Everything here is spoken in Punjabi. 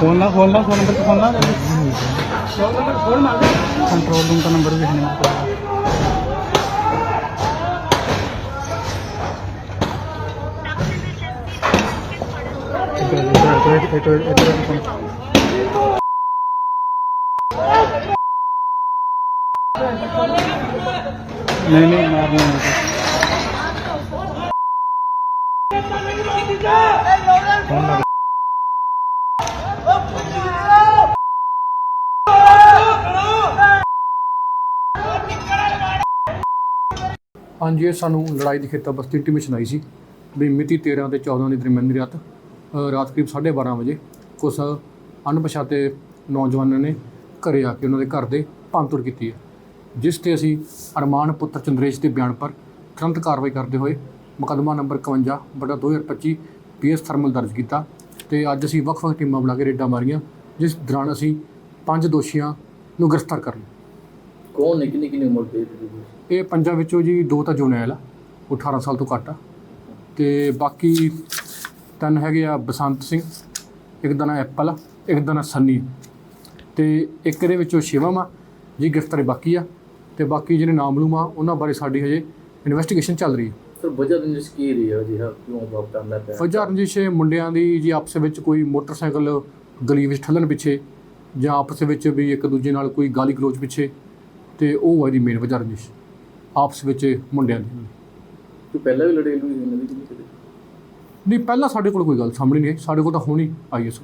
ਫੋਨ ਨਾ ਫੋਨ ਨਾ ਫੋਨ ਨੰਬਰ ਤੇ ਫੋਨ ਨਾ ਫੋਨ ਨੰਬਰ ਫੋਨ ਮਾਰ ਕੰਟਰੋਲ ਰੂਮ ਦਾ ਨੰਬਰ ਵੀ ਹੈ ਨਹੀਂ ਇਹ ਇਹ ਇਹ ਨਹੀਂ ਨਹੀਂ ਹਾਂਜੀ, ਇਹ ਸਾਨੂੰ ਲੜਾਈ ਦੀ ਖੇਤਾ ਬਸਤੀ ਇੰਟੀਮੇਸ਼ਨ ਆਈ ਸੀ ਵੀ ਮਿਤੀ 13 ਤੇ 14 ਦੇ ਦਰਮਿਆਨੀ ਰਾਤ ਰਾਤ ਕਰੀਬ 12:30 ਵਜੇ ਕੁਝ ਅਣਪਛਾਤੇ ਨੌਜਵਾਨਾਂ ਨੇ ਘਰੇ ਆ ਕੇ ਉਹਨਾਂ ਦੇ ਘਰ ਦੇ ਭੰਨਤੋੜ ਕੀਤੀ ਹੈ, ਜਿਸ ਤੇ ਅਸੀਂ ਅਰਮਾਨ ਪੁੱਤਰ ਚੰਦਰੇਸ਼ ਦੇ ਬਿਆਨ ਪਰ ਤੁਰੰਤ ਕਾਰਵਾਈ ਕਰਦੇ ਹੋਏ ਮੁਕੱਦਮਾ ਨੰਬਰ 51 ਬਟਾ 2025 ਪੀਐਸ ਥਰਮਲ ਦਰਜ ਕੀਤਾ ਤੇ ਅੱਜ ਅਸੀਂ ਵੱਖ-ਵੱਖ ਟੀਮਾਂ ਬਣਾ ਕੇ ਰੇਡਾਂ ਮਾਰੀਆਂ, ਜਿਸ ਦੌਰਾਨ ਅਸੀਂ ਪੰਜ ਦੋਸ਼ੀਆਂ ਨੂੰ ਗ੍ਰਿਫਤਾਰ ਕਰ ਲਿਆ। ਕੌਣ ਨੇ? ਕਿੰਨੀ ਕਿੰਨੀ ਉਮਰ ਦੇ ਇਹ ਪੰਜਾਂ ਵਿੱਚੋਂ ਜੀ ਦੋ ਤਾਂ ਜੁਨੈਲ ਆ ਉਹ 18 ਸਾਲ ਤੋਂ ਘੱਟ ਆ। ਤੇ ਬਾਕੀ ਤਿੰਨ ਹੈਗੇ ਆ ਬਸੰਤ ਸਿੰਘ ਇੱਕ ਦਾ ਨਾਂ ਐਪਲ ਆ ਇੱਕ ਦਾ ਨਾਂ ਸੰਨੀ। ਤੇ ਇੱਕ ਦੇ ਵਿੱਚੋਂ ਸ਼ਿਵਮ ਆ ਜੀ ਗ੍ਰਿਫਤਾਰੀ ਬਾਕੀ ਆ। ਤੇ ਬਾਕੀ ਜਿਹੜੇ ਨਾਮਲੂਮ ਆ ਉਹਨਾਂ ਬਾਰੇ ਸਾਡੀ ਹਜੇ ਇਨਵੈਸਟੀਗੇਸ਼ਨ ਚੱਲ ਰਹੀ ਹੈ ਸਰ ਵਜ੍ਹਾ ਰੰਜਿਸ਼ ਕੀ ਰਹੀ ਹੈ ਜੀ? ਹਾਂ ਕਿਉਂ ਜੌਬ ਕਰਨਾ ਪਿਆ? ਵਜ੍ਹਾ ਰੰਜਿਸ਼ ਇਹ ਮੁੰਡਿਆਂ ਦੀ ਜੀ ਆਪਸ ਵਿੱਚ ਕੋਈ ਮੋਟਰਸਾਈਕਲ ਗਲੀ ਵਿੱਚ ਠੱਲਣ ਪਿੱਛੇ ਜਾਂ ਆਪਸ ਵਿੱਚ ਵੀ ਇੱਕ ਦੂਜੇ ਨਾਲ ਕੋਈ ਗਾਲੀ ਗਲੋਚ ਪਿੱਛੇ ਤੇ ਉਹ ਹੈ ਦੀ ਮੇਨ ਵਜ੍ਹਾ ਰੰਜਿਸ਼ ਆਪਸ ਵਿੱਚ ਮੁੰਡਿਆਂ ਦੀ। ਤੂੰ ਪਹਿਲਾਂ ਵੀ ਲੜੇ ਲੂਈ ਇਹਨਾਂ ਦੀ ਕਦੇ ਨਹੀਂ? ਪਹਿਲਾਂ ਸਾਡੇ ਕੋਲ ਕੋਈ ਗੱਲ ਸਾਹਮਣੇ ਨਹੀਂ ਆਈ। ਸਾਡੇ ਕੋਲ ਤਾਂ ਹੁਣੀ ਆਈ ਇਸ